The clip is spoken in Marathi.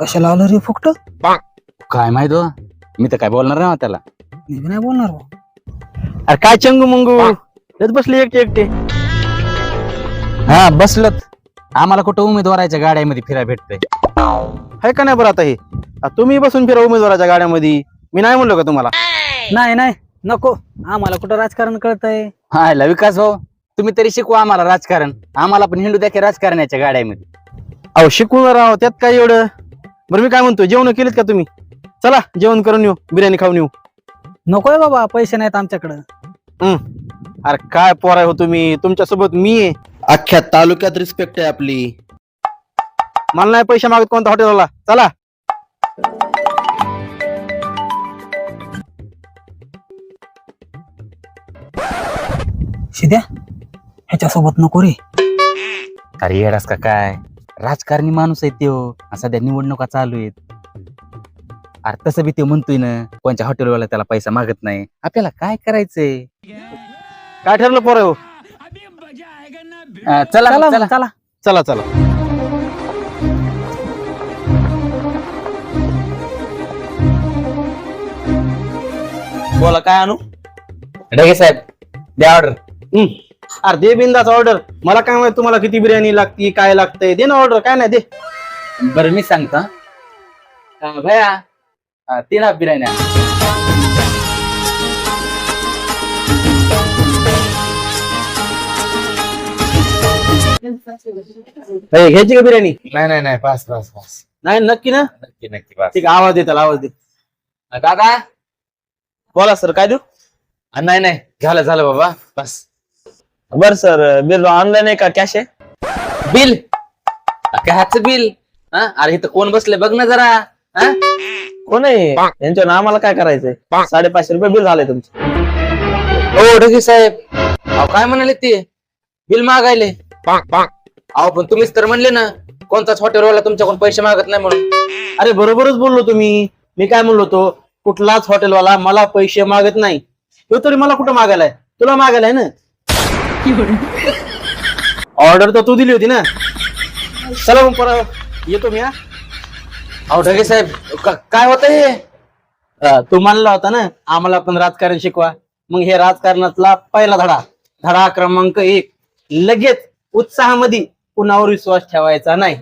कशाला आलं रे फुकट? काय माहीत हो? मी तर काय बोलणार नाही हो त्याला. मी बी नाही बोलणार बुवा. अरे काय चंगू मंगू? येत बसले एकटे एकटे. हा बसलत. आम्हाला कुठं उमेदवाराच्या गाड्यामध्ये फिरायला भेटतंय? आहे का नाही बरं आता हे? आ, तुम्ही बसून फिरा उमेदवाराच्या गाड्यामध्ये. मी नाही म्हणलो का तुम्हाला? नाही नाही. नको. आम्हाला कुठं राजकारण कळतंय? हायला विकास भाऊ तुम्ही तरी शिकवा आम्हाला राजकारण. आम्हाला पण हिंदू द्या की राजकारणाच्या गाड्यामध्ये. अहो शिकून राव त्यात काय एवढं? बरं मी काय म्हणतो जेवण केलेत का तुम्ही? चला जेवण करून येऊ बिर्याणी खाऊन येऊ. नकोय बाबा पैसे नाहीत आमच्याकडं. हम्म. अरे काय पोराय हो तुम्ही? तुमच्यासोबत मी आहे. अख्ख्या तालुक्यात रिस्पेक्ट आहे आपली. मला नाही पैसे मागत कोणता हॉटेलवाला. चला. शिद्या ह्याच्यासोबत नको रे. अरे येडास का काय? राजकारणी माणूस आहे त्यो सध्या निवडणुका चालू आहेत. अरे तसं बी ते म्हणतोय ना कोणत्या हॉटेलवाला त्याला पैसा मागत नाही. आपल्याला काय करायचंय? काय ठरलं पोराय हो? अं, चला चला चला. चला. चला बोला काय आणू? ढगे साहेब द्या ऑर्डर हम्म. अरे दे बिंदाच ऑर्डर मला काय माहीत तुम्हाला किती बिर्याणी लागती काय लागतंय? दे ना ऑर्डर काय नाही दे. बरं मी सांगतो भैया अं, तीन हाफ बिर्याण्या घ्यायची का बिर्याणी? नाही नाही नाही पास पास पास. नाही नक्की ना? नक्की नक्की पास. ठीक आहे, आवाज दे त्याला आवाज दे. दादा बोला सर काय देऊ? अं, नाही नाही झालं झालं बाबा. बस बर सर बिल ऑनलाईन आहे का? कॅश आहे? बिल? कायचं बिल? हा? अरे इथं कोण बसले बघ ना जरा. हा? कोण आहे? यांच्या नावाला काय करायचंय? साडेपाचशे रुपये बिल झालंय तुमचं. ओ ढगे साहेब. अहो काय म्हणाले ते? बिल मागायले. अहो पण तुम्हीच तर म्हणले ना कोणताच हॉटेलवाला तुमच्याकडून पैसे मागत नाही म्हणून. अरे बरोबरच बोललो तुम्ही. मी काय म्हणलो होतो? कुठलाच हॉटेलवाला मला पैसे मागत नाही. तो तरी मला कुठं मागायलाय? तुला मागायलाय ना? ऑर्डर तर तू दिली होती ना? चला मग परत येतो मी हा. अहो ढगे साहेब का- काय होत हे? अं, तू म्हणला होता ना आम्हाला पण राजकारण शिकवा. मग हे राजकारणातला पहिला धडा. धडा क्रमांक एक. लगेच उत्साहामध्ये कुणावर विश्वास ठेवायचा नाही.